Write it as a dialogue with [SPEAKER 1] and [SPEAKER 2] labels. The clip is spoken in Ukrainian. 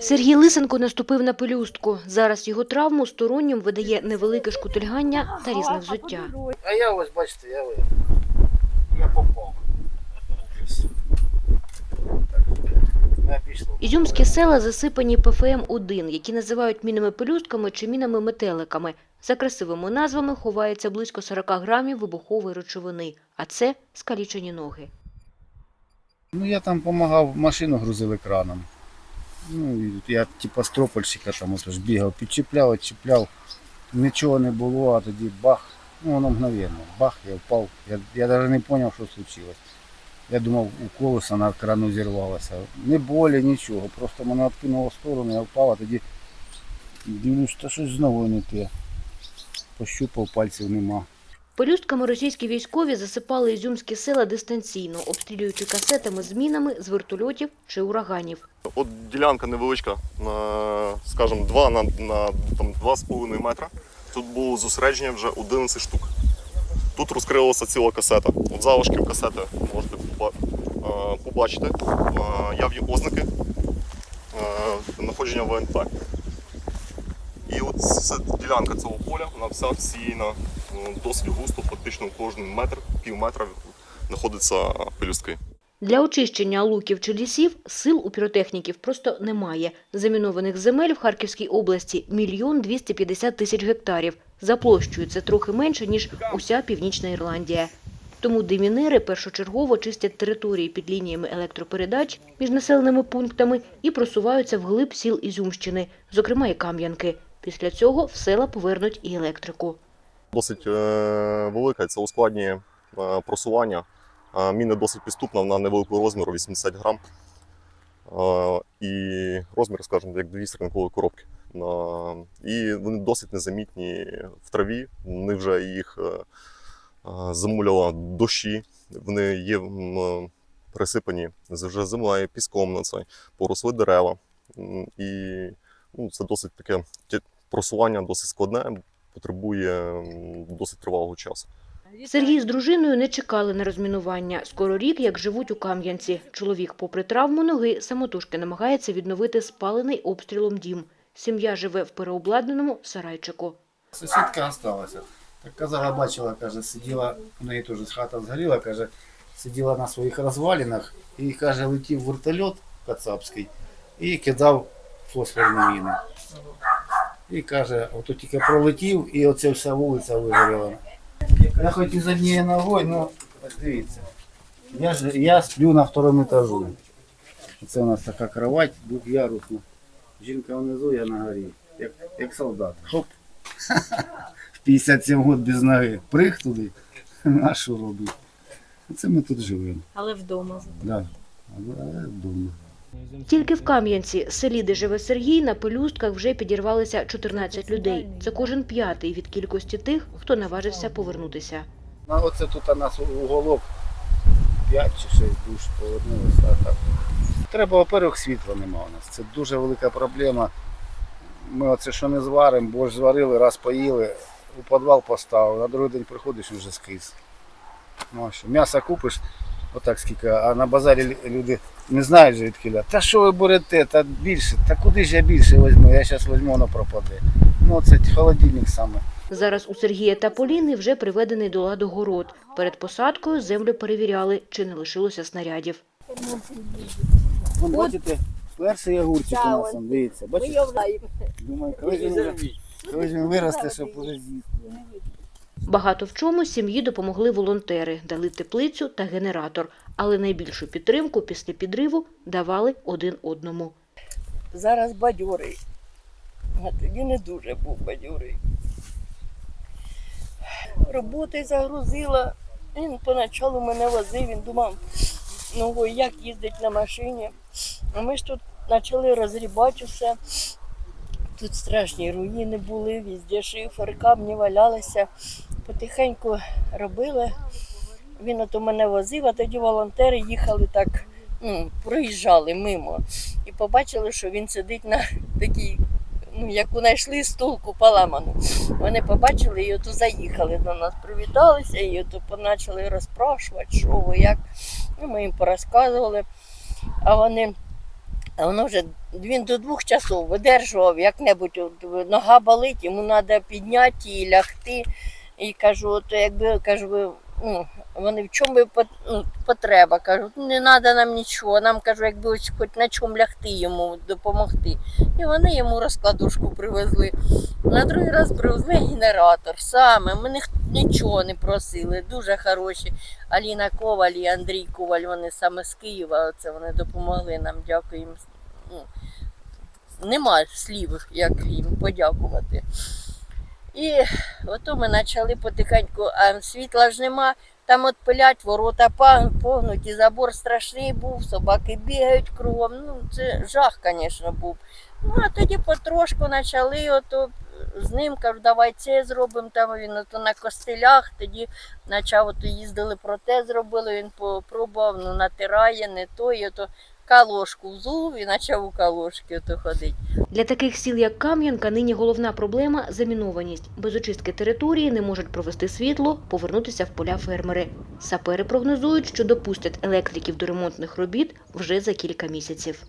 [SPEAKER 1] Сергій Лисенко наступив на пелюстку. Зараз його травму стороннім видає невелике шкутильгання та різне взуття.
[SPEAKER 2] А я ось, бачите, я, ви- я попав.
[SPEAKER 1] Ізюмські села засипані ПФМ-1, які називають мінами пелюстками чи мінами-метеликами. За красивими назвами ховається близько 40 грамів вибухової речовини, а це скалічені ноги.
[SPEAKER 2] Ну я там допомагав, машину грузили краном. Ну, я типа стропольщика там ж бігав, підчіпляв, відчіпляв. Нічого не було, а тоді бах. Ну воно мгновенно. Бах, я впав. Я, я навіть не зрозумів, що случилось. Я думав, у колеса на крану зірвалося. Не болі, нічого. Просто мене відкинуло в сторону, я впав, а тоді дивлюсь, що щось знову не те. Пощупав, пальців нема.
[SPEAKER 1] Пелюстками російські військові засипали ізюмські села дистанційно, обстрілюючи касетами з мінами з вертольотів чи ураганів.
[SPEAKER 3] От ділянка невеличка, на, скажімо, 2 на, на там, 2,5 метра. Тут було зосередження вже 11 штук. Тут розкрилася ціла касета. От залишків касети можете е, побачити. Е, Явні ознаки е, знаходження ВНП. І от ділянка цього поля, вона вся всіяна досить густо, фактично кожен метр, пів метра знаходяться пелюстки.
[SPEAKER 1] Для очищення луків чи лісів сил у піротехніків просто немає. Замінованих земель в Харківській області мільйон 250 тисяч гектарів. За площею це трохи менше, ніж уся Північна Ірландія. Тому демінери першочергово чистять території під лініями електропередач між населеними пунктами і просуваються вглиб сіл Ізюмщини, зокрема і Кам'янки. Після цього в села повернуть і електрику.
[SPEAKER 3] Досить е, велика, це ускладнює е, просування. Е, Міна досить підступна, вона невеликого розміру, 80 грам. І розмір, скажімо, як дві стрінкові коробки. І вони досить незамітні в траві. Вони вже їх е, дощі, вони є присипані вже землею, піском на цей, поросли дерева. І ну, це досить таке просування досить складне, потребує досить тривалого часу.
[SPEAKER 1] Сергій з дружиною не чекали на розмінування. Скоро рік, як живуть у Кам'янці. Чоловік, попри травму ноги, самотужки намагається відновити спалений обстрілом дім. Сім'я живе в переобладнаному сарайчику.
[SPEAKER 2] Сусідка залишилася. Так казала, бачила, каже, сиділа, у неї теж хата згоріла, каже, сиділа на своїх розвалінах і каже, летів вертольот кацапський і кидав фосфорні міни. І каже, ото тільки пролетів і оця вся вулиця вигоріла. Я хоч і з однією ногою, ну дивіться. Я ж я сплю на второму етажу. Це у нас така кровать двохярусна. Жінка внизу, я на горі. Як, як солдат. Хоп. В 57 год без ноги. Приг туди. А що робити? Це ми тут живемо.
[SPEAKER 4] Але вдома.
[SPEAKER 2] Да. Але вдома.
[SPEAKER 1] Тільки в Кам'янці, селі, де живе Сергій, на пелюстках вже підірвалися 14 людей. Це кожен п'ятий від кількості тих, хто наважився повернутися.
[SPEAKER 2] Ну, оце тут у нас уголок 5 чи 6 душ повернулося. Так. Треба, во-первых, світла нема у нас. Це дуже велика проблема. Ми оце що не зваримо, борщ зварили, раз поїли, у підвал поставив, на другий день приходиш вже скис. Ну, а м'ясо купиш, отак скільки, а на базарі люди не знають же відкіля. Та що ви берете, та більше, та куди ж я більше візьму, я зараз візьму, воно пропаде. Ну це холодильник саме.
[SPEAKER 1] Зараз у Сергія та Поліни вже приведений до ладу город. Перед посадкою землю перевіряли, чи не лишилося снарядів.
[SPEAKER 2] Вон, бачите, перший огурчик у нас,
[SPEAKER 4] он-
[SPEAKER 2] дивіться, бачите? Думаю, коли ж він виросте, щоб уже з'їсти.
[SPEAKER 1] Багато в чому сім'ї допомогли волонтери, дали теплицю та генератор, але найбільшу підтримку після підриву давали один одному.
[SPEAKER 4] Зараз бадьорий. А тоді не дуже був бадьорий. Роботи загрузила. Він поначалу мене возив, він думав, ну як їздить на машині. А ми ж тут почали розрібати все. Тут страшні руїни були, везде шифер, камні валялися. Потихеньку робили. Він ото мене возив, а тоді волонтери їхали так, ну, проїжджали мимо і побачили, що він сидить на такій, ну, яку знайшли стулку поламану. Вони побачили і ото заїхали до нас, привіталися і ото почали розпрашувати, що ви, як. Ну, ми їм порозказували. А вони А воно вже він до двох часов видержував, як-небудь от, нога болить, йому треба підняти і лягти. І кажу, от якби кажу, ну, вони в чому ну, потреба? Кажуть, не треба нам нічого. Нам кажу, якби ось хоч на чому лягти йому допомогти. І вони йому розкладушку привезли. На другий раз привезли генератор саме. Ми ні- нічого не просили. Дуже хороші. Аліна Коваль і Андрій Коваль, вони саме з Києва. Це вони допомогли нам. Дякую їм. Ну, нема слів, як їм подякувати. І ото ми почали потихеньку, а світла ж нема. Там от пилять, ворота погнуті, забор страшний був, собаки бігають кругом. Ну, це жах, звісно, був. Ну, а тоді потрошку почали, ото з ним кажу, давай це зробимо. Там він ото на костилях, тоді почав, ото їздили протез зробили, він попробував, ну натирає, не то, і ото калошку взув і почав у калошки ото ходити.
[SPEAKER 1] Для таких сіл, як Кам'янка, нині головна проблема – замінованість. Без очистки території не можуть провести світло, повернутися в поля фермери. Сапери прогнозують, що допустять електриків до ремонтних робіт вже за кілька місяців.